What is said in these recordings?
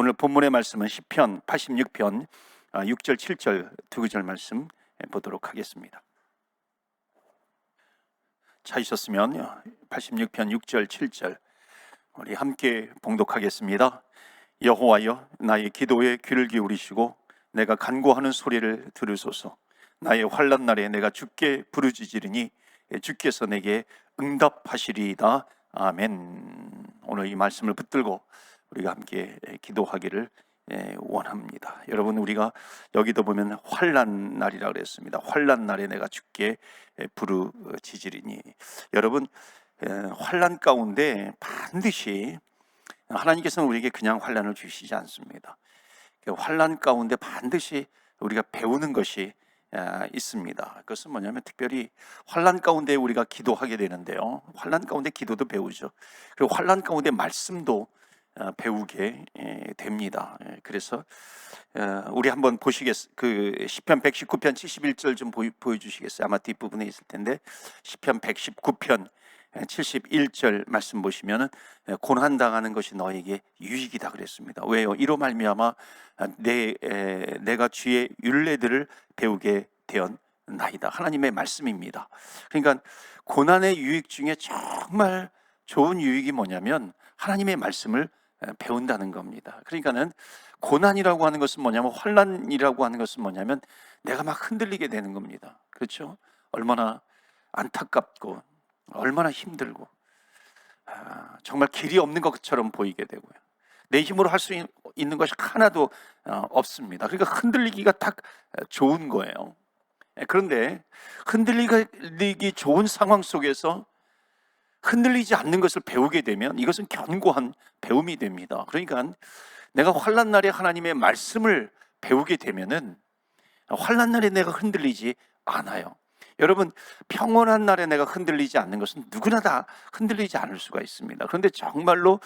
오늘 본문의 말씀은 시편 86편 6절 7절 두 구절 말씀 보도록 하겠습니다. 찾으셨으면 86편 6절 7절 우리 함께 봉독하겠습니다. 여호와여 나의 기도에 귀를 기울이시고 내가 간구하는 소리를 들으소서. 나의 환난 날에 내가 주께 부르짖으리니 주께서 내게 응답하시리이다. 아멘. 오늘 이 말씀을 붙들고 우리가 함께 기도하기를 예, 원합니다. 여러분 우리가 여기도 보면 환란 날이라 그랬습니다. 환란 날에 내가 주께 부르짖으리니 여러분 예, 환란 가운데 반드시 하나님께서는 우리에게 그냥 환란을 주시지 않습니다. 그 환란 가운데 반드시 우리가 배우는 것이 아, 있습니다. 그것은 뭐냐면 특별히 환란 가운데 우리가 기도하게 되는데요. 환란 가운데 기도도 배우죠. 그리고 환란 가운데 말씀도 어, 배우게 예, 됩니다. 예, 그래서 어, 우리 한번 보시겠 그 시편 119편 71절 좀 보여, 보여 주시겠어요? 아마 뒷부분에 있을 텐데 시편 119편 71절 말씀 보시면은 고난 당하는 것이 너에게 유익이다 그랬습니다. 왜요? 이로 말미암아 내 내가 주의 율례들을 배우게 되었나이다. 하나님의 말씀입니다. 그러니까 고난의 유익 중에 정말 좋은 유익이 뭐냐면 하나님의 말씀을 배운다는 겁니다. 그러니까는 고난이라고 하는 것은 뭐냐면 환란이라고 하는 것은 뭐냐면 내가 막 흔들리게 되는 겁니다. 그렇죠? 얼마나 안타깝고 얼마나 힘들고 아, 정말 길이 없는 것처럼 보이게 되고요. 내 힘으로 할 수 있는 것이 하나도 어, 없습니다. 그러니까 흔들리기가 딱 좋은 거예요. 예, 그런데 흔들리기 좋은 상황 속에서 흔들리지 않는 것을 배우게 되면 이것은 견고한 배움이 됩니다. 그러니까 내가 환란 날에 하나님의 말씀을 배우게 되면은 환란 날에 내가 흔들리지 않아요. 여러분 평온한 날에 내가 흔들리지 않는 것은 누구나 다 흔들리지 않을 수가 있습니다. 그런데 정말로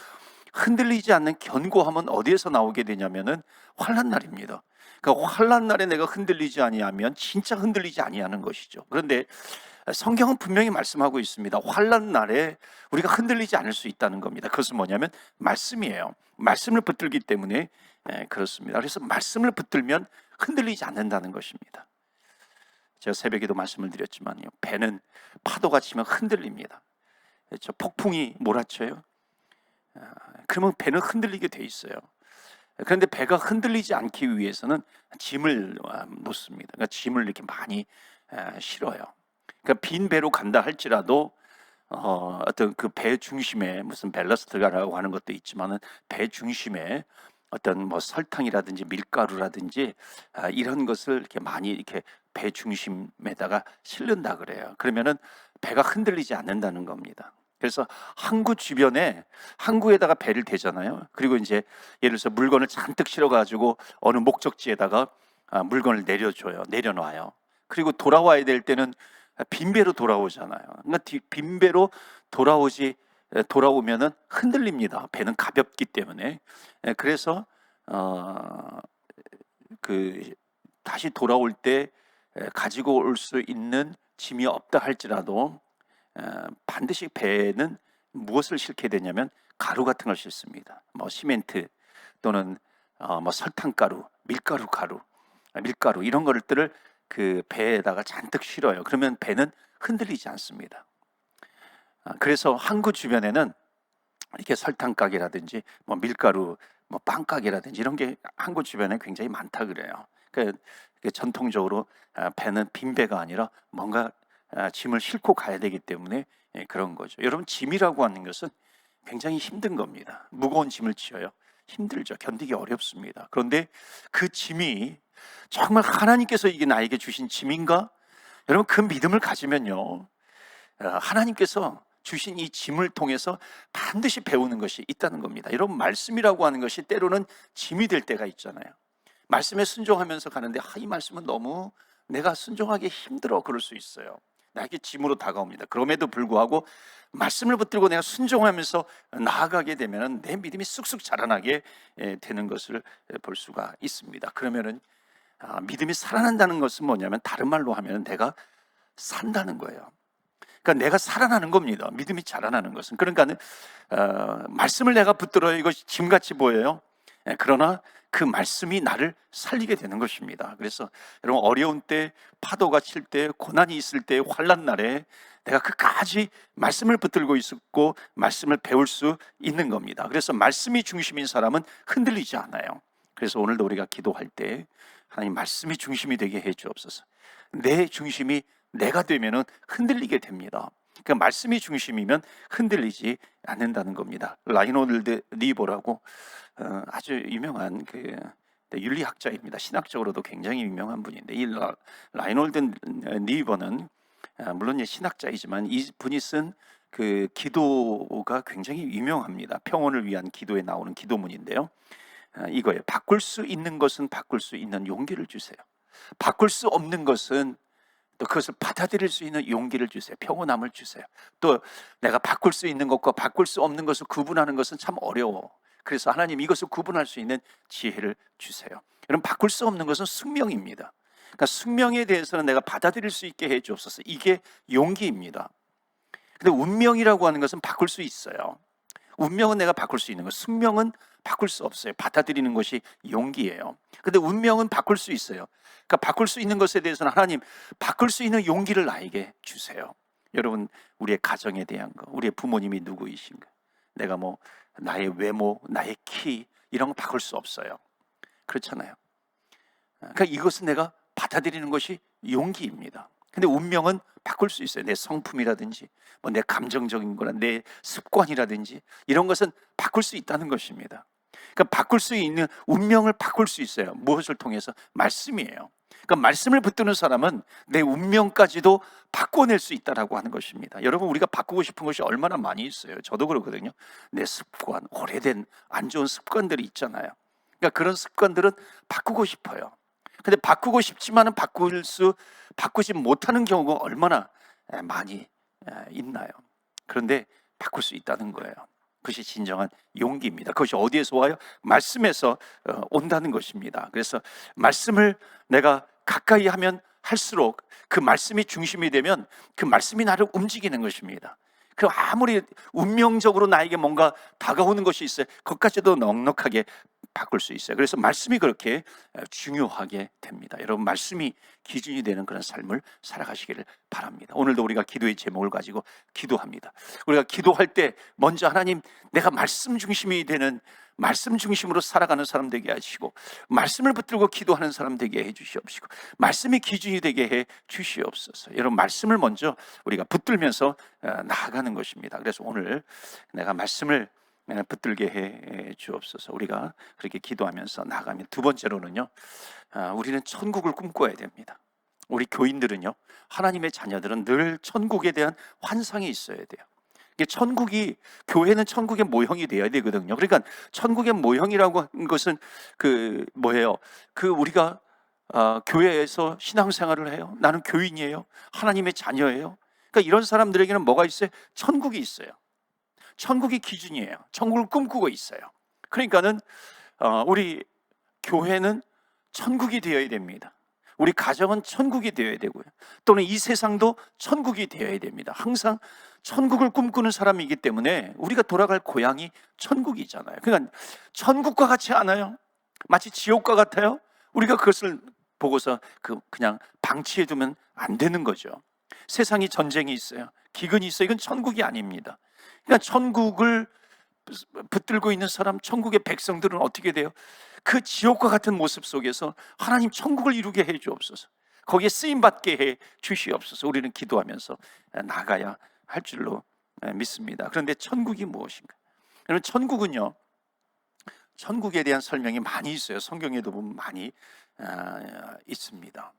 흔들리지 않는 견고함은 어디에서 나오게 되냐면은 환란 날입니다. 그러니까 환란 날에 내가 흔들리지 아니하면 진짜 흔들리지 아니하는 것이죠. 그런데 성경은 분명히 말씀하고 있습니다. 환란 날에 우리가 흔들리지 않을 수 있다는 겁니다. 그것은 뭐냐면 말씀이에요. 말씀을 붙들기 때문에 그렇습니다. 그래서 말씀을 붙들면 흔들리지 않는다는 것입니다. 제가 새벽에도 말씀을 드렸지만요. 배는 파도가 치면 흔들립니다. 저 폭풍이 몰아쳐요. 아, 그러면 배는 흔들리게 돼 있어요. 그런데 배가 흔들리지 않기 위해서는 짐을 아, 놓습니다. 그러니까 짐을 이렇게 많이 아, 실어요. 그러니까 빈 배로 간다 할지라도 어, 어떤 그 배 중심에 무슨 밸러스트가라고 하는 것도 있지만은 배 중심에 어떤 뭐 설탕이라든지 밀가루라든지 아, 이런 것을 이렇게 많이 이렇게 배 중심에다가 실른다 그래요. 그러면은 배가 흔들리지 않는다는 겁니다. 그래서 항구 주변에 항구에다가 배를 대잖아요. 그리고 이제 예를 들어서 물건을 잔뜩 실어 가지고 어느 목적지에다가 아, 물건을 내려줘요. 내려놔요. 그리고 돌아와야 될 때는 빈배로 돌아오잖아요. 그러니까 빈배로 돌아오지 돌아오면은 흔들립니다. 배는 가볍기 때문에. 그래서 어 그 다시 돌아올 때 가지고 올 수 있는 짐이 없다 할지라도 반드시 배는 무엇을 싣게 되냐면 가루 같은 걸 싣습니다. 뭐 시멘트 또는 어 뭐 설탕가루, 밀가루 가루, 밀가루 이런 것들을 그 배에다가 잔뜩 실어요. 그러면 배는 흔들리지 않습니다. 아, 그래서 항구 주변에는 이렇게 설탕 가게라든지 뭐 밀가루, 뭐 빵 가게라든지 이런 게 항구 주변에 굉장히 많다 그래요. 그 전통적으로 아, 배는 빈 배가 아니라 뭔가 아, 짐을 싣고 가야 되기 때문에 예, 그런 거죠. 여러분 짐이라고 하는 것은 굉장히 힘든 겁니다. 무거운 짐을 지어요. 힘들죠. 견디기 어렵습니다. 그런데 그 짐이 정말 하나님께서 이게 나에게 주신 짐인가? 여러분 그 믿음을 가지면요. 어, 하나님께서 주신 이 짐을 통해서 반드시 배우는 것이 있다는 겁니다. 여러분 말씀이라고 하는 것이 때로는 짐이 될 때가 있잖아요. 말씀에 순종하면서 가는데 아, 이 말씀은 너무 내가 순종하기 힘들어 그럴 수 있어요. 나에게 짐으로 다가옵니다. 그럼에도 불구하고 말씀을 붙들고 내가 순종하면서 나아가게 되면 내 믿음이 쑥쑥 자라나게 되는 것을 볼 수가 있습니다. 그러면은 아, 믿음이 살아난다는 것은 뭐냐면 다른 말로 하면 내가 산다는 거예요. 그러니까 내가 살아나는 겁니다. 믿음이 자라나는 것은 그러니까 어, 말씀을 내가 붙들어 이것이 짐같이 보여요. 예, 그러나 그 말씀이 나를 살리게 되는 것입니다. 그래서 여러분 어려운 때 파도가 칠 때 고난이 있을 때 환란 날에 내가 끝까지 말씀을 붙들고 있었고 말씀을 배울 수 있는 겁니다. 그래서 말씀이 중심인 사람은 흔들리지 않아요. 그래서 오늘도 우리가 기도할 때 하나님 말씀이 중심이 되게 해 주옵소서. 내 중심이 내가 되면은 흔들리게 됩니다. 그 말씀이 중심이면 흔들리지 않는다는 겁니다. 라이노드 리버라고 어, 아주 유명한 그 윤리학자입니다. 신학적으로도 굉장히 유명한 분인데 이 라, 라이놀드 리버는 아, 물론 이제 신학자이지만 이 분이 쓴 그 기도가 굉장히 유명합니다. 평온을 위한 기도에 나오는 기도문인데요. 아, 이거예요. 바꿀 수 있는 것은 바꿀 수 있는 용기를 주세요. 바꿀 수 없는 것은 또 그것을 받아들일 수 있는 용기를 주세요. 평온함을 주세요. 또 내가 바꿀 수 있는 것과 바꿀 수 없는 것을 구분하는 것은 참 어려워. 그래서 하나님 이것을 구분할 수 있는 지혜를 주세요. 여러분 바꿀 수 없는 것은 숙명입니다. 그러니까 숙명에 대해서는 내가 받아들일 수 있게 해 주옵소서. 이게 용기입니다. 근데 운명이라고 하는 것은 바꿀 수 있어요. 운명은 내가 바꿀 수 있는 거. 숙명은 바꿀 수 없어요. 받아들이는 것이 용기예요. 근데 운명은 바꿀 수 있어요. 그러니까 바꿀 수 있는 것에 대해서는 하나님 바꿀 수 있는 용기를 나에게 주세요. 여러분 우리의 가정에 대한 거, 우리의 부모님이 누구이신가? 내가 뭐 나의 외모, 나의 키 이런 거 바꿀 수 없어요. 그렇잖아요. 그러니까 이것은 내가 받아들이는 것이 용기입니다. 근데 운명은 바꿀 수 있어요. 내 성품이라든지 뭐 내 감정적인 거나 내 습관이라든지 이런 것은 바꿀 수 있다는 것입니다. 그러니까 바꿀 수 있는 운명을 바꿀 수 있어요. 무엇을 통해서? 말씀이에요. 그러니까 말씀을 붙드는 사람은 내 운명까지도 바꿔낼 수 있다라고 하는 것입니다. 여러분 우리가 바꾸고 싶은 것이 얼마나 많이 있어요. 저도 그렇거든요. 내 습관, 오래된 안 좋은 습관들이 있잖아요. 그러니까 그런 습관들은 바꾸고 싶어요. 근데 바꾸고 싶지만은 바꿀 수 바꾸지 못하는 경우가 얼마나 많이 있나요? 그런데 바꿀 수 있다는 거예요. 그것이 진정한 용기입니다. 그것이 어디에서 와요? 말씀에서 어, 온다는 것입니다. 그래서 말씀을 내가 가까이 하면 할수록 그 말씀이 중심이 되면 그 말씀이 나를 움직이는 것입니다. 그 아무리 운명적으로 나에게 뭔가 다가오는 것이 있어요. 그것까지도 넉넉하게 바꿀 수 있어요. 그래서 말씀이 그렇게 중요하게 됩니다. 여러분 말씀이 기준이 되는 그런 삶을 살아가시기를 바랍니다. 오늘도 우리가 기도의 제목을 가지고 기도합니다. 우리가 기도할 때 먼저 하나님 내가 말씀 중심이 되는 말씀 중심으로 살아가는 사람 되게 하시고 말씀을 붙들고 기도하는 사람 되게 해 주시옵시고 말씀이 기준이 되게 해 주시옵소서. 여러분 말씀을 먼저 우리가 붙들면서 나아가는 것입니다. 그래서 오늘 내가 말씀을 붙들게 해 주옵소서. 우리가 그렇게 기도하면서 나가면 두 번째로는요. 아, 우리는 천국을 꿈꿔야 됩니다. 우리 교인들은요. 하나님의 자녀들은 늘 천국에 대한 환상이 있어야 돼요. 천국이 교회는 천국의 모형이 돼야 되거든요. 그러니까 천국의 모형이라고 하는 것은 그 뭐예요? 그 우리가 어, 교회에서 신앙생활을 해요. 나는 교인이에요. 하나님의 자녀예요. 그러니까 이런 사람들에게는 뭐가 있어요? 천국이 있어요. 천국이 기준이에요. 천국을 꿈꾸고 있어요. 그러니까는 어, 우리 교회는 천국이 되어야 됩니다. 우리 가정은 천국이 되어야 되고요. 또는 이 세상도 천국이 되어야 됩니다. 항상 천국을 꿈꾸는 사람이기 때문에 우리가 돌아갈 고향이 천국이잖아요. 그러니까 천국과 같지 않아요? 마치 지옥과 같아요? 우리가 그것을 보고서 그 그냥 방치해 두면 안 되는 거죠. 세상이 전쟁이 있어요. 기근이 있어요. 이건 천국이 아닙니다. 그러니까 천국을 붙들고 있는 사람, 천국의 백성들은 어떻게 돼요? 그 지옥과 같은 모습 속에서 하나님 천국을 이루게 해 주옵소서. 거기에 쓰임 받게 해 주시옵소서. 우리는 기도하면서 나가야 할 줄로 믿습니다. 그런데 천국이 무엇인가? 여러분 천국은요. 천국에 대한 설명이 많이 있어요. 성경에도 보면 많이 아, 있습니다.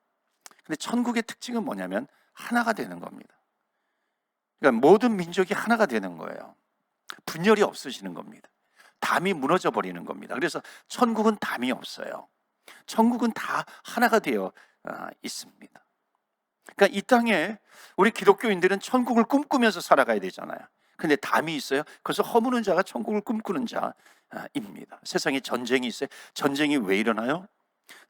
근데 천국의 특징은 뭐냐면 하나가 되는 겁니다. 그러니까 모든 민족이 하나가 되는 거예요. 분열이 없어지는 겁니다. 담이 무너져 버리는 겁니다. 그래서 천국은 담이 없어요. 천국은 다 하나가 되어 아, 있습니다. 그러니까 이 땅에 우리 기독교인들은 천국을 꿈꾸면서 살아가야 되잖아요. 근데 담이 있어요. 그래서 허무는 자가 천국을 꿈꾸는 자입니다. 세상에 전쟁이 있어요. 전쟁이 왜 일어나요?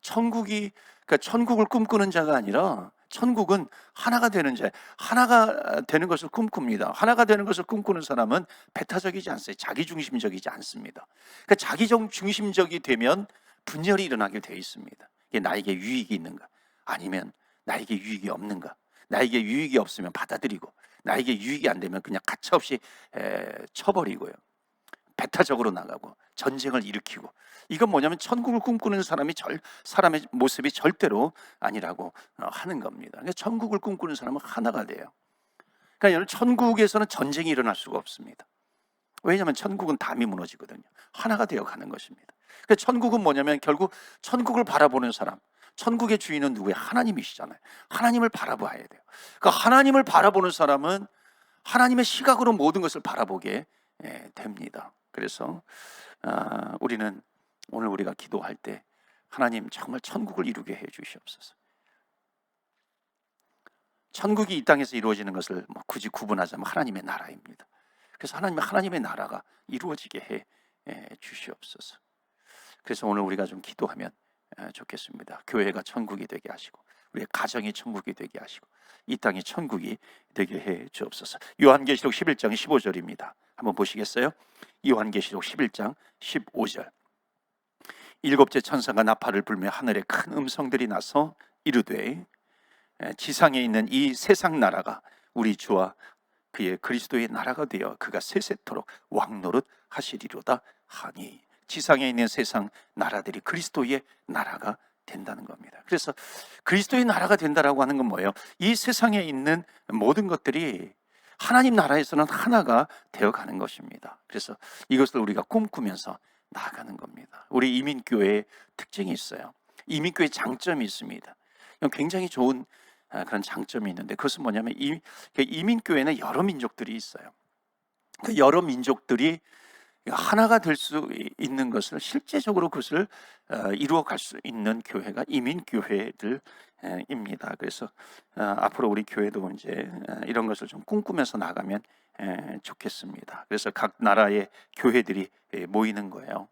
천국이 그러니까 천국을 꿈꾸는 자가 아니라 천국은 하나가 되는 자, 하나가 되는 것을 꿈꿉니다. 하나가 되는 것을 꿈꾸는 사람은 배타적이지 않습니다. 자기 중심적이지 않습니다. 그러니까 자기 정- 중심적이 되면 분열이 일어나게 돼 있습니다. 이게 나에게 유익이 있는가? 아니면 나에게 유익이 없는가? 나에게 유익이 없으면 받아들이고 나에게 유익이 안 되면 그냥 가차없이 에, 쳐버리고요. 배타적으로 나가고 전쟁을 일으키고 이건 뭐냐면 천국을 꿈꾸는 사람이 절 사람의 모습이 절대로 아니라고 어, 하는 겁니다. 그러니까 천국을 꿈꾸는 사람은 하나가 돼요. 그러니까 여러분 천국에서는 전쟁이 일어날 수가 없습니다. 왜냐하면 천국은 담이 무너지거든요. 하나가 되어 가는 것입니다. 그러니까 천국은 뭐냐면 결국 천국을 바라보는 사람, 천국의 주인은 누구예요? 하나님이시잖아요. 하나님을 바라봐야 돼요. 그러니까 하나님을 바라보는 사람은 하나님의 시각으로 모든 것을 바라보게 예, 됩니다. 그래서 아, 우리는 오늘 우리가 기도할 때 하나님 정말 천국을 이루게 해 주시옵소서. 천국이 이 땅에서 이루어지는 것을 뭐 굳이 구분하자면 하나님의 나라입니다. 그래서 하나님의 하나님의 나라가 이루어지게 해 예, 주시옵소서. 그래서 오늘 우리가 좀 기도하면 예, 좋겠습니다. 교회가 천국이 되게 하시고 우리의 가정이 천국이 되게 하시고 이 땅이 천국이 되게 해 주옵소서. 요한계시록 11장 15절입니다. 한번 보시겠어요? 요한계시록 11장 15절. 일곱째 천사가 나팔을 불며 하늘에 큰 음성들이 나서 이르되 에, 지상에 있는 이 세상 나라가 우리 주와 그의 그리스도의 나라가 되어 그가 세세토록 왕노릇 하시리로다 하니 지상에 있는 세상 나라들이 그리스도의 나라가 된다는 겁니다. 그래서 그리스도의 나라가 된다라고 하는 건 뭐예요? 이 세상에 있는 모든 것들이 하나님 나라에서는 하나가 되어 가는 것입니다. 그래서 이것을 우리가 꿈꾸면서 나아가는 겁니다. 우리 이민교회의 특징이 있어요. 이민교회 장점이 있습니다. 굉장히 좋은 아, 그런 장점이 있는데 그것은 뭐냐면 이민교회는 여러 민족들이 있어요. 그 여러 민족들이 하나가 될 수 있는 것을 실제적으로 그것을 어, 이루어갈 수 있는 교회가 이민 교회들입니다. 그래서 어, 앞으로 우리 교회도 이제 어, 이런 것을 좀 꿈꾸면서 나가면 에, 좋겠습니다. 그래서 각 나라의 교회들이 에, 모이는 거예요.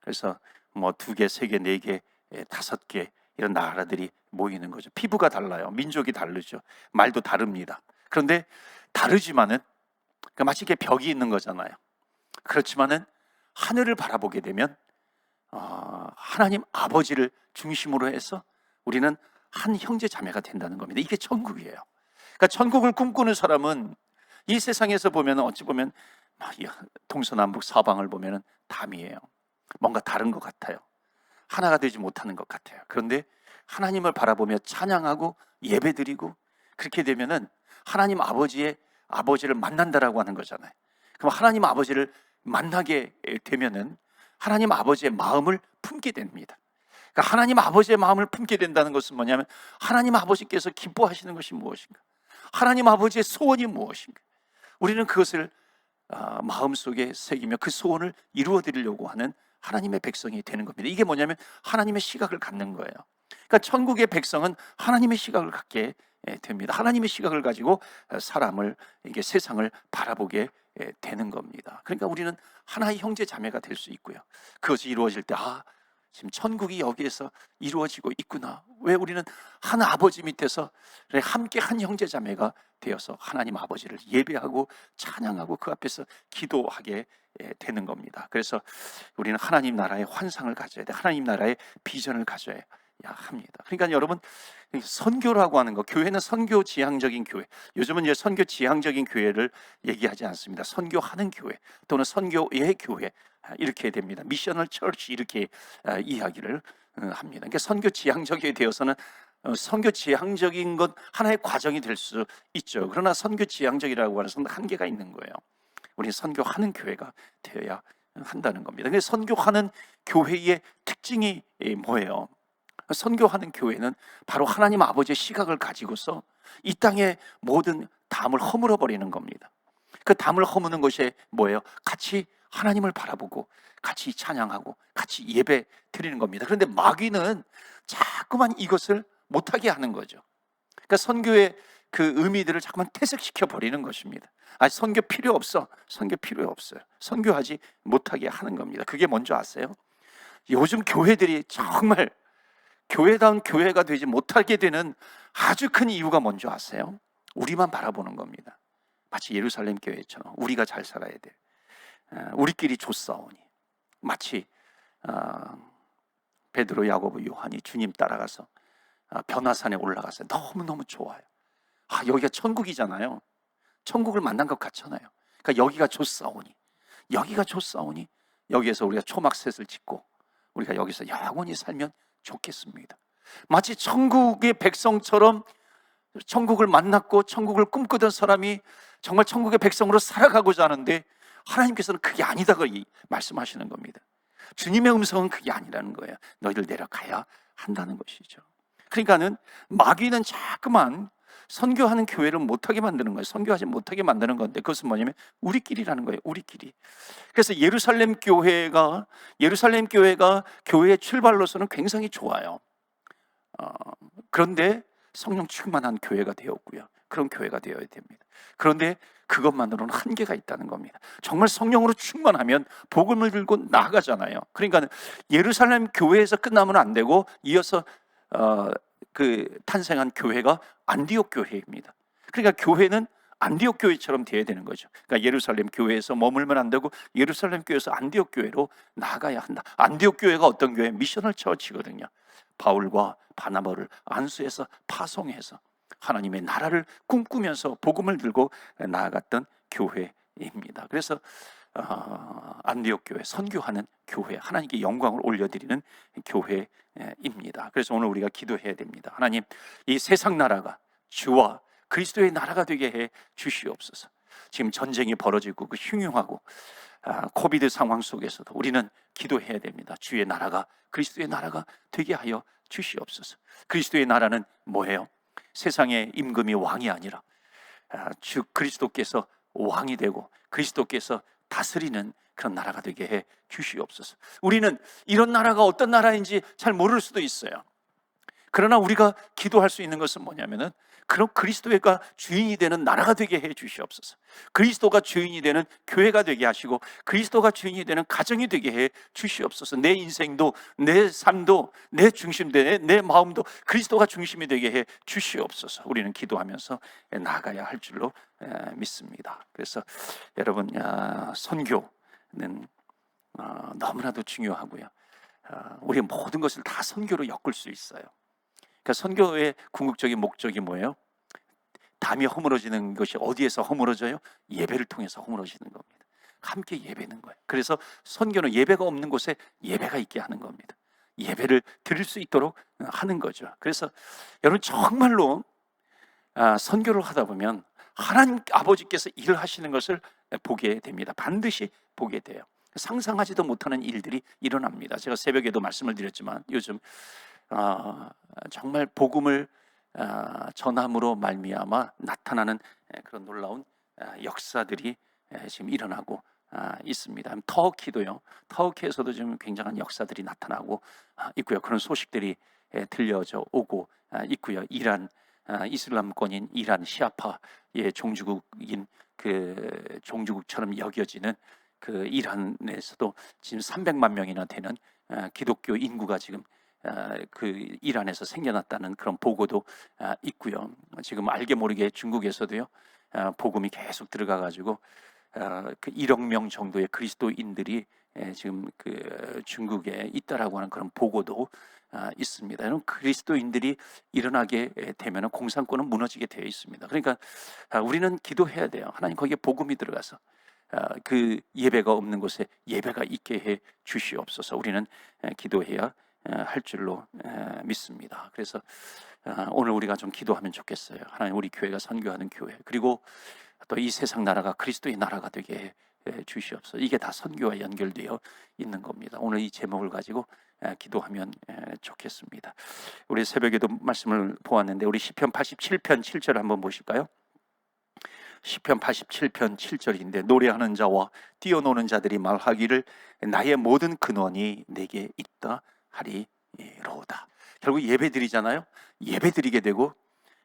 그래서 뭐 두 개, 세 개, 네 개, 에, 다섯 개 이런 나라들이 모이는 거죠. 피부가 달라요. 민족이 다르죠. 말도 다릅니다. 그런데 다르지만은 그 마치 이렇게 벽이 있는 거잖아요. 그렇지만은 하늘을 바라보게 되면 어, 하나님 아버지를 중심으로 해서 우리는 한 형제 자매가 된다는 겁니다. 이게 천국이에요. 그러니까 천국을 꿈꾸는 사람은 이 세상에서 보면 어찌 보면 동서남북 사방을 보면은 담이에요. 뭔가 다른 것 같아요. 하나가 되지 못하는 것 같아요. 그런데 하나님을 바라보며 찬양하고 예배드리고 그렇게 되면은 하나님 아버지의 아버지를 만난다라고 하는 거잖아요. 그럼 하나님 아버지를 만나게 되면은 하나님 아버지의 마음을 품게 됩니다. 그러니까 하나님 아버지의 마음을 품게 된다는 것은 뭐냐면 하나님 아버지께서 기뻐하시는 것이 무엇인가? 하나님 아버지의 소원이 무엇인가? 우리는 그것을 아, 마음속에 새기며 그 소원을 이루어 드리려고 하는 하나님의 백성이 되는 겁니다. 이게 뭐냐면 하나님의 시각을 갖는 거예요. 그러니까 천국의 백성은 하나님의 시각을 갖게 예, 됩니다. 하나님의 시각을 가지고 어, 사람을 이게 세상을 바라보게 예, 되는 겁니다. 그러니까 우리는 하나의 형제 자매가 될 수 있고요. 그것이 이루어질 때 아, 지금 천국이 여기에서 이루어지고 있구나. 왜 우리는 한 아버지 밑에서 함께 한 형제 자매가 되어서 하나님 아버지를 예배하고 찬양하고 그 앞에서 기도하게 예, 되는 겁니다. 그래서 우리는 하나님 나라의 환상을 가져야 돼. 하나님 나라의 비전을 가져야 합니다. 그러니까 여러분 선교라고 하는 거 교회는 선교 지향적인 교회. 요즘은 이제 선교 지향적인 교회를 얘기하지 않습니다. 선교하는 교회 또는 선교의 교회 아, 이렇게 됩니다. 미셔널 처치 이렇게 아, 이야기를 어, 합니다. 그러니까 선교 지향적이 되어서는 어, 선교 지향적인 것 하나의 과정이 될 수 있죠. 그러나 선교 지향적이라고 하는 것은 한계가 있는 거예요. 우리 선교하는 교회가 되어야 한다는 겁니다. 선교하는 교회의 특징이 뭐예요? 선교하는 교회는 바로 하나님 아버지의 시각을 가지고서 이 땅의 모든 담을 허물어 버리는 겁니다. 그 담을 허무는 것이 뭐예요? 같이 하나님을 바라보고 같이 찬양하고 같이 예배 드리는 겁니다. 그런데 마귀는 자꾸만 이것을 못하게 하는 거죠. 그러니까 선교의 그 의미들을 자꾸만 퇴색시켜 버리는 것입니다. 아, 선교 필요 없어. 선교 필요 없어요. 선교하지 못하게 하는 겁니다. 그게 뭔지 아세요? 요즘 교회들이 정말 교회다운 교회가 되지 못하게 되는 아주 큰 이유가 뭔지 아세요? 우리만 바라보는 겁니다. 마치 예루살렘 교회처럼 우리가 잘 살아야 돼. 어, 우리끼리 좋사오니 마치 어, 베드로, 야고보, 요한이 주님 따라가서 아, 변화산에 올라가서 너무 너무 좋아요. 아 여기가 천국이잖아요. 천국을 만난 것 같잖아요. 그러니까 여기가 좋사오니 여기가 좋사오니 여기에서 우리가 초막셋을 짓고 우리가 여기서 영원히 살면 좋겠습니다. 마치 천국의 백성처럼 천국을 만났고 천국을 꿈꾸던 사람이 정말 천국의 백성으로 살아가고자 하는데 하나님께서는 그게 아니다고 이- 말씀하시는 겁니다. 주님의 음성은 그게 아니라는 거예요. 너희들 내려가야 한다는 것이죠. 그러니까는 마귀는 자꾸만 선교하는 교회를 못하게 만드는 거예요. 선교하지 못하게 만드는 건데 그것은 뭐냐면 우리끼리라는 거예요. 우리끼리. 그래서 예루살렘 교회가 예루살렘 교회가 교회의 출발로서는 굉장히 좋아요. 어, 그런데 성령 충만한 교회가 되었고요. 그런 교회가 되어야 됩니다. 그런데 그것만으로는 한계가 있다는 겁니다. 정말 성령으로 충만하면 복음을 들고 나가잖아요. 그러니까 예루살렘 교회에서 끝나면 안 되고 이어서 어, 그 탄생한 교회가 안디옥 교회입니다. 그러니까 교회는 안디옥 교회처럼 돼야 되는 거죠. 그러니까 예루살렘 교회에서 머물면 안 되고 예루살렘 교회에서 안디옥 교회로 나가야 한다. 안디옥 교회가 어떤 교회? 미셔널 처치거든요. 바울과 바나바를 안수해서 파송해서 하나님의 나라를 꿈꾸면서 복음을 들고 나아갔던 교회입니다. 그래서 어, 안디옥 교회 선교하는 교회 하나님께 영광을 올려드리는 교회입니다. 그래서 오늘 우리가 기도해야 됩니다. 하나님 이 세상 나라가 주와 그리스도의 나라가 되게 해 주시옵소서. 지금 전쟁이 벌어지고 그 흉흉하고 아, 코비드 상황 속에서도 우리는 기도해야 됩니다. 주의 나라가 그리스도의 나라가 되게 하여 주시옵소서. 그리스도의 나라는 뭐예요? 세상의 임금이 왕이 아니라 아, 주 그리스도께서 왕이 되고 그리스도께서 다스리는 그런 나라가 되게 해 주시옵소서. 우리는 이런 나라가 어떤 나라인지 잘 모를 수도 있어요. 그러나 우리가 기도할 수 있는 것은 뭐냐면은 그런 그리스도가 주인이 되는 나라가 되게 해 주시옵소서. 그리스도가 주인이 되는 교회가 되게 하시고 그리스도가 주인이 되는 가정이 되게 해 주시옵소서. 내 인생도 내 삶도 내 중심대 내 마음도 그리스도가 중심이 되게 해 주시옵소서. 우리는 기도하면서 나아가야 할 줄로 에, 믿습니다. 그래서 여러분 아, 선교는 어, 너무나도 중요하고요. 어, 우리 모든 것을 다 선교로 엮을 수 있어요. 그러니까 선교의 궁극적인 목적이 뭐예요? 담이 허물어지는 것이 어디에서 허물어져요? 예배를 통해서 허물어지는 겁니다. 함께 예배는 거예요. 그래서 선교는 예배가 없는 곳에 예배가 있게 하는 겁니다. 예배를 드릴 수 있도록 하는 거죠. 그래서 여러분 정말로 아, 선교를 하다 보면 하나님 아버지께서 일을 하시는 것을 보게 됩니다. 반드시 보게 돼요. 상상하지도 못하는 일들이 일어납니다. 제가 새벽에도 말씀을 드렸지만 요즘 아, 정말 복음을 아, 전함으로 말미암아 나타나는 에, 그런 놀라운 아, 역사들이 에, 지금 일어나고 아, 있습니다. 터키도요. 터키에서도 지금 굉장한 역사들이 나타나고 아, 있고요. 그런 소식들이 에, 들려져 오고 아, 있고요. 이란 아, 이슬람권인 이란 시아파의 종주국인 그 종주국처럼 여겨지는 그 이란에서도 지금 300만 명이나 되는 아, 기독교 인구가 지금 아, 그 이란에서 생겨났다는 그런 보고도 아, 있고요. 지금 알게 모르게 중국에서도요 아, 복음이 계속 들어가 가지고 그 1억 명 정도의 그리스도인들이 에, 지금 그 중국에 있다라고 하는 그런 보고도 아, 있습니다. 이런 그리스도인들이 일어나게 되면 공산권은 무너지게 되어 있습니다. 그러니까 아, 우리는 기도해야 돼요. 하나님 거기에 복음이 들어가서 아, 그 예배가 없는 곳에 예배가 있게 해 주시옵소서. 우리는 에, 기도해야 에, 할 줄로 에, 믿습니다. 그래서 아, 오늘 우리가 좀 기도하면 좋겠어요. 하나님 우리 교회가 선교하는 교회 그리고 또 이 세상 나라가 그리스도의 나라가 되게 해 주시옵소서. 이게 다 선교와 연결되어 있는 겁니다. 오늘 이 제목을 가지고 에, 기도하면 에, 좋겠습니다. 우리 새벽에도 말씀을 보았는데 우리 시편 87편 7절 한번 보실까요? 시편 87편 7절인데 노래하는 자와 뛰어노는 자들이 말하기를 나의 모든 근원이 내게 있다 하리로다. 결국 예배 드리잖아요. 예배 드리게 되고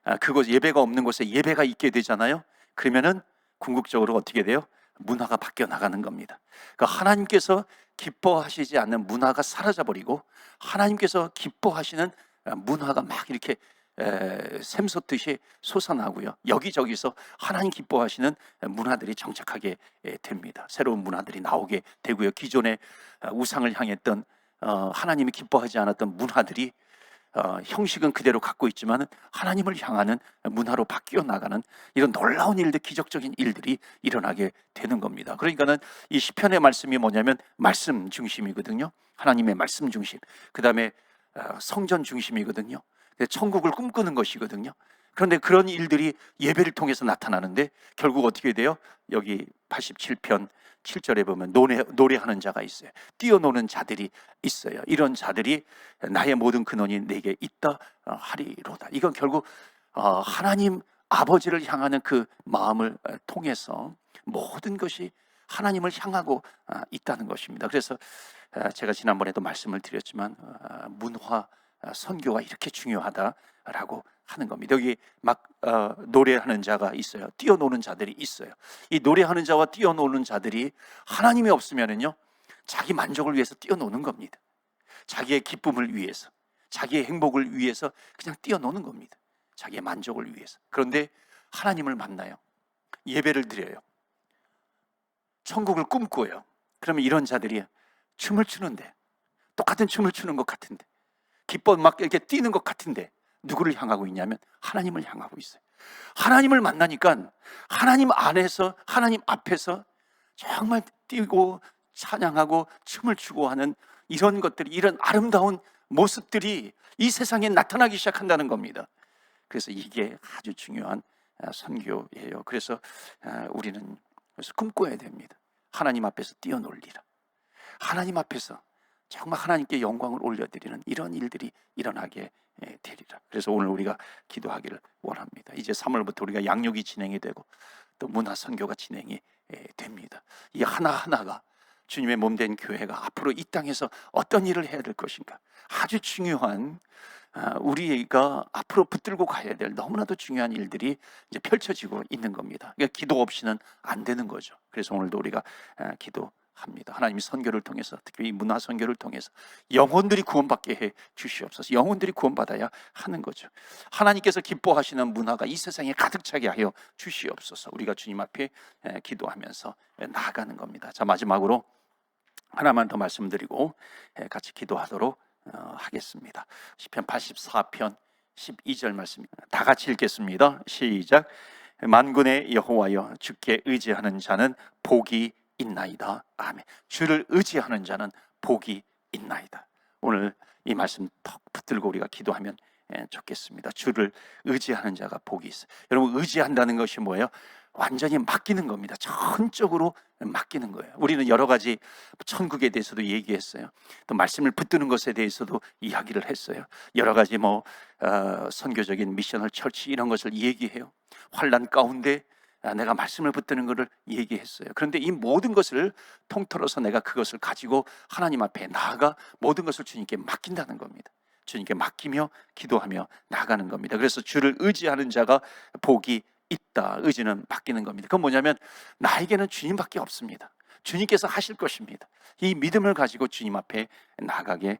아, 그곳 예배가 없는 곳에 예배가 있게 되잖아요. 그러면은 궁극적으로 어떻게 돼요? 문화가 바뀌어 나가는 겁니다. 그러니까 하나님께서 기뻐하시지 않는 문화가 사라져 버리고 하나님께서 기뻐하시는 아, 문화가 막 이렇게 에, 샘솟듯이 솟아나고요. 여기저기서 하나님 기뻐하시는 문화들이 정착하게 에, 됩니다. 새로운 문화들이 나오게 되고요. 기존의 아, 우상을 향했던 어, 하나님이 기뻐하지 않았던 문화들이 어, 형식은 그대로 갖고 있지만 하나님을 향하는 문화로 바뀌어 나가는 이런 놀라운 일들, 기적적인 일들이 일어나게 되는 겁니다. 그러니까는 이 시편의 말씀이 뭐냐면 말씀 중심이거든요. 하나님의 말씀 중심. 그 다음에 어, 성전 중심이거든요. 천국을 꿈꾸는 것이거든요. 그런데 그런 일들이 예배를 통해서 나타나는데 결국 어떻게 돼요? 여기 87편 7절에 보면 노래, 노래하는 자가 있어요. 뛰어노는 자들이 있어요. 이런 자들이 나의 모든 근원이 내게 있다 어, 하리로다. 이건 결국 어, 하나님 아버지를 향하는 그 마음을 어, 통해서 모든 것이 하나님을 향하고 있다는 것입니다. 그래서 제가 지난번에도 말씀을 드렸지만 문화 선교가 이렇게 중요하다라고 하는 겁니다. 여기 막 어, 노래하는 자가 있어요. 뛰어노는 자들이 있어요. 이 노래하는 자와 뛰어노는 자들이 하나님이 없으면은요 자기 만족을 위해서 뛰어노는 겁니다. 자기의 기쁨을 위해서, 자기의 행복을 위해서 그냥 뛰어노는 겁니다. 자기의 만족을 위해서. 그런데 하나님을 만나요. 예배를 드려요. 천국을 꿈꾸어요. 그러면 이런 자들이 춤을 추는데 똑같은 춤을 추는 것 같은데 기뻐 막 이렇게 뛰는 것 같은데 누구를 향하고 있냐면 하나님을 향하고 있어요. 하나님을 만나니까 하나님 안에서 하나님 앞에서 정말 뛰고 찬양하고 춤을 추고 하는 이런 것들이 이런 아름다운 모습들이 이 세상에 나타나기 시작한다는 겁니다. 그래서 이게 아주 중요한 아, 선교예요. 그래서 아, 우리는 그래서 꿈꿔야 됩니다. 하나님 앞에서 뛰어놀리라. 하나님 앞에서 정말 하나님께 영광을 올려드리는 이런 일들이 일어나게 예, 되리라. 그래서 오늘 우리가 기도하기를 원합니다. 이제 3월부터 우리가 양육이 진행이 되고 또 문화 선교가 진행이 예, 됩니다. 이 하나 하나가 주님의 몸 된 교회가 앞으로 이 땅에서 어떤 일을 해야 될 것인가 아주 중요한 아, 우리가 앞으로 붙들고 가야 될 너무나도 중요한 일들이 이제 펼쳐지고 있는 겁니다. 그러니까 기도 없이는 안 되는 거죠. 그래서 오늘도 우리가 아, 기도 합니다. 하나님이 선교를 통해서 특히 이 문화 선교를 통해서 영혼들이 구원받게 해 주시옵소서. 영혼들이 구원받아야 하는 거죠. 하나님께서 기뻐하시는 문화가 이 세상에 가득 차게 하여 주시옵소서. 우리가 주님 앞에 기도하면서 나아가는 겁니다. 자 마지막으로 하나만 더 말씀드리고 같이 기도하도록 어, 하겠습니다. 시편 84편 12절 말씀 다 같이 읽겠습니다. 시작. 만군의 여호와여 주께 의지하는 자는 복이 있나이다. 아멘. 주를 의지하는 자는 복이 있나이다. 오늘 이 말씀 턱 붙들고 우리가 기도하면 예, 좋겠습니다. 주를 의지하는 자가 복이 있어. 여러분 의지한다는 것이 뭐예요? 완전히 맡기는 겁니다. 전적으로 맡기는 거예요. 우리는 여러 가지 천국에 대해서도 얘기했어요. 또 말씀을 붙드는 것에 대해서도 이야기를 했어요. 여러 가지 뭐 어, 선교적인 미션을 철치 이런 것을 얘기해요. 환란 가운데 아, 내가 말씀을 붙드는 것을 얘기했어요. 그런데 이 모든 것을 통틀어서 내가 그것을 가지고 하나님 앞에 나아가 모든 것을 주님께 맡긴다는 겁니다. 주님께 맡기며 기도하며 나가는 겁니다. 그래서 주를 의지하는 자가 복이 있다. 의지는 맡기는 겁니다. 그건 뭐냐면 나에게는 주님밖에 없습니다. 주님께서 하실 것입니다. 이 믿음을 가지고 주님 앞에 나가게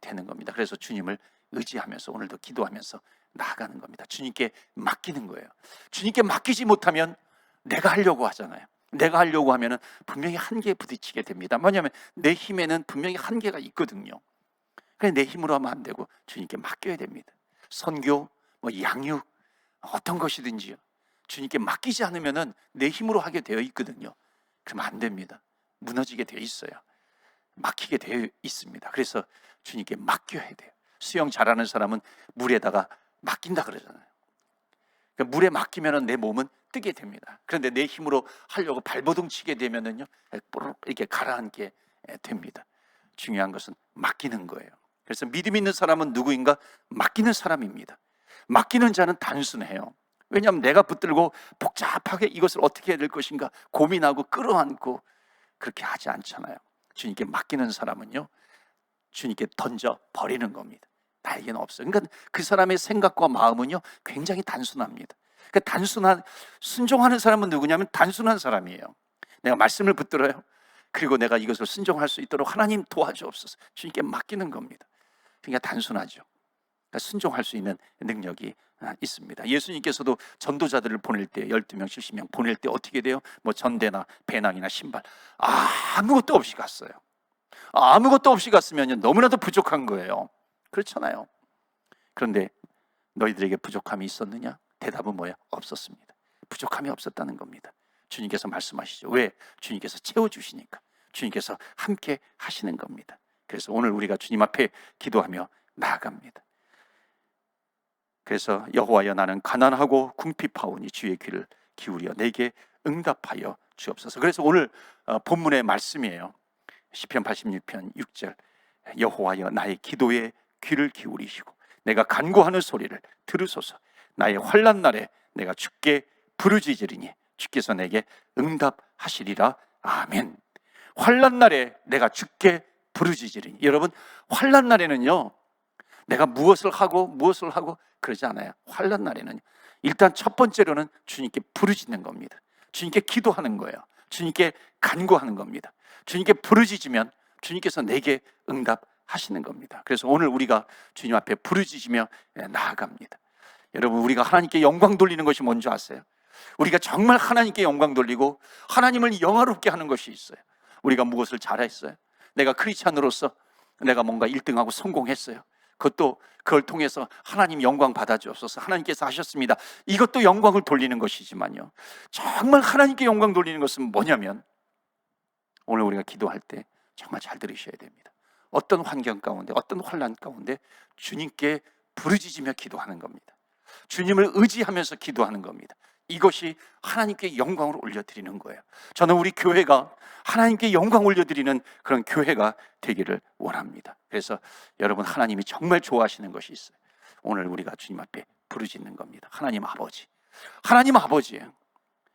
되는 겁니다. 그래서 주님을 의지하면서 오늘도 기도하면서 나아가는 겁니다. 주님께 맡기는 거예요. 주님께 맡기지 못하면 내가 하려고 하잖아요. 내가 하려고 하면은 분명히 한계에 부딪히게 됩니다. 뭐냐면 내 힘에는 분명히 한계가 있거든요. 그래 내 힘으로 하면 안 되고 주님께 맡겨야 됩니다. 선교, 뭐 양육, 어떤 것이든지요. 주님께 맡기지 않으면은 내 힘으로 하게 되어 있거든요. 그러면 안 됩니다. 무너지게 되어 있어요. 막히게 되어 있습니다. 그래서 주님께 맡겨야 돼요. 수영 잘하는 사람은 물에다가 맡긴다 그러잖아요. 그러니까 물에 맡기면 내 몸은 뜨게 됩니다. 그런데 내 힘으로 하려고 발버둥 치게 되면은요, 이렇게 가라앉게 됩니다. 중요한 것은 맡기는 거예요. 그래서 믿음 있는 사람은 누구인가? 맡기는 사람입니다. 맡기는 자는 단순해요. 왜냐하면 내가 붙들고 복잡하게 이것을 어떻게 해야 될 것인가 고민하고 끌어안고 그렇게 하지 않잖아요. 주님께 맡기는 사람은요, 주님께 던져 버리는 겁니다. 나에게는 없어요. 그러니까 그 사람의 생각과 마음은요 굉장히 단순합니다. 그 단순한 순종하는 사람은 누구냐면 단순한 사람이에요. 내가 말씀을 붙들어요. 그리고 내가 이것을 순종할 수 있도록 하나님 도와주옵소서. 주님께 맡기는 겁니다. 그러니까 단순하죠. 순종할 수 있는 능력이 아, 있습니다. 예수님께서도 전도자들을 보낼 때 12명, 70명 보낼 때 어떻게 돼요? 뭐 전대나 배낭이나 신발 아무것도 없이 갔어요. 아무것도 없이 갔으면 너무나도 부족한 거예요. 그렇잖아요. 그런데 너희들에게 부족함이 있었느냐? 대답은 뭐야? 없었습니다. 부족함이 없었다는 겁니다. 주님께서 말씀하시죠. 왜? 주님께서 채워주시니까. 주님께서 함께 하시는 겁니다. 그래서 오늘 우리가 주님 앞에 기도하며 나아갑니다. 그래서 여호와여 나는 가난하고 궁핍하오니 주의 귀를 기울여 내게 응답하여 주옵소서. 그래서 오늘 어, 본문의 말씀이에요. 시편 86편 6절 여호와여 나의 기도에 귀를 기울이시고 내가 간구하는 소리를 들으소서. 나의 환난 날에 내가 주께 부르짖으리니 주께서 내게 응답하시리라. 아멘. 환난 날에 내가 주께 부르짖으리니 여러분 환난 날에는요. 내가 무엇을 하고 무엇을 하고 그러지 않아요. 환난 날에는 일단 첫 번째로는 주님께 부르짖는 겁니다. 주님께 기도하는 거예요. 주님께 간구하는 겁니다. 주님께 부르짖으면 주님께서 내게 응답 하시는 겁니다. 그래서 오늘 우리가 주님 앞에 부르짖으며 나아갑니다. 여러분 우리가 하나님께 영광 돌리는 것이 뭔지 아세요? 우리가 정말 하나님께 영광 돌리고 하나님을 영화롭게 하는 것이 있어요. 우리가 무엇을 잘했어요? 내가 크리스찬으로서 내가 뭔가 1등하고 성공했어요. 그것도 그걸 통해서 하나님 영광 받아주옵소서 하나님께서 하셨습니다. 이것도 영광을 돌리는 것이지만요. 정말 하나님께 영광 돌리는 것은 뭐냐면 오늘 우리가 기도할 때 정말 잘 들으셔야 됩니다. 어떤 환경 가운데 어떤 환란 가운데 주님께 부르짖으며 기도하는 겁니다. 주님을 의지하면서 기도하는 겁니다. 이것이 하나님께 영광을 올려드리는 거예요. 저는 우리 교회가 하나님께 영광 올려드리는 그런 교회가 되기를 원합니다. 그래서 여러분 하나님이 정말 좋아하시는 것이 있어요. 오늘 우리가 주님 앞에 부르짖는 겁니다. 하나님 아버지, 하나님 아버지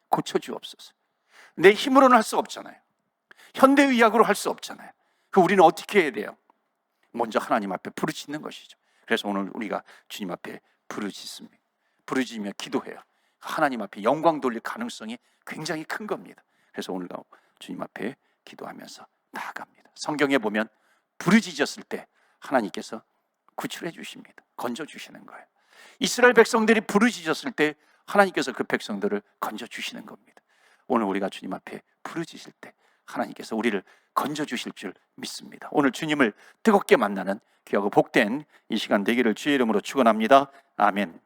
고쳐주옵소서. 내 힘으로는 할 수 없잖아요. 현대의학으로 할 수 없잖아요. 그 우리는 어떻게 해야 돼요? 먼저 하나님 앞에 부르짖는 것이죠. 그래서 오늘 우리가 주님 앞에 부르짖습니다. 부르짖으며 기도해요. 하나님 앞에 영광 돌릴 가능성이 굉장히 큰 겁니다. 그래서 오늘도 주님 앞에 기도하면서 나아갑니다. 성경에 보면 부르짖었을 때 하나님께서 구출해 주십니다. 건져 주시는 거예요. 이스라엘 백성들이 부르짖었을 때 하나님께서 그 백성들을 건져 주시는 겁니다. 오늘 우리가 주님 앞에 부르짖을 때 하나님께서 우리를 건져 주실 줄 믿습니다. 오늘 주님을 뜨겁게 만나는 귀하고 복된 이 시간 되기를 주의 이름으로 축원합니다. 아멘.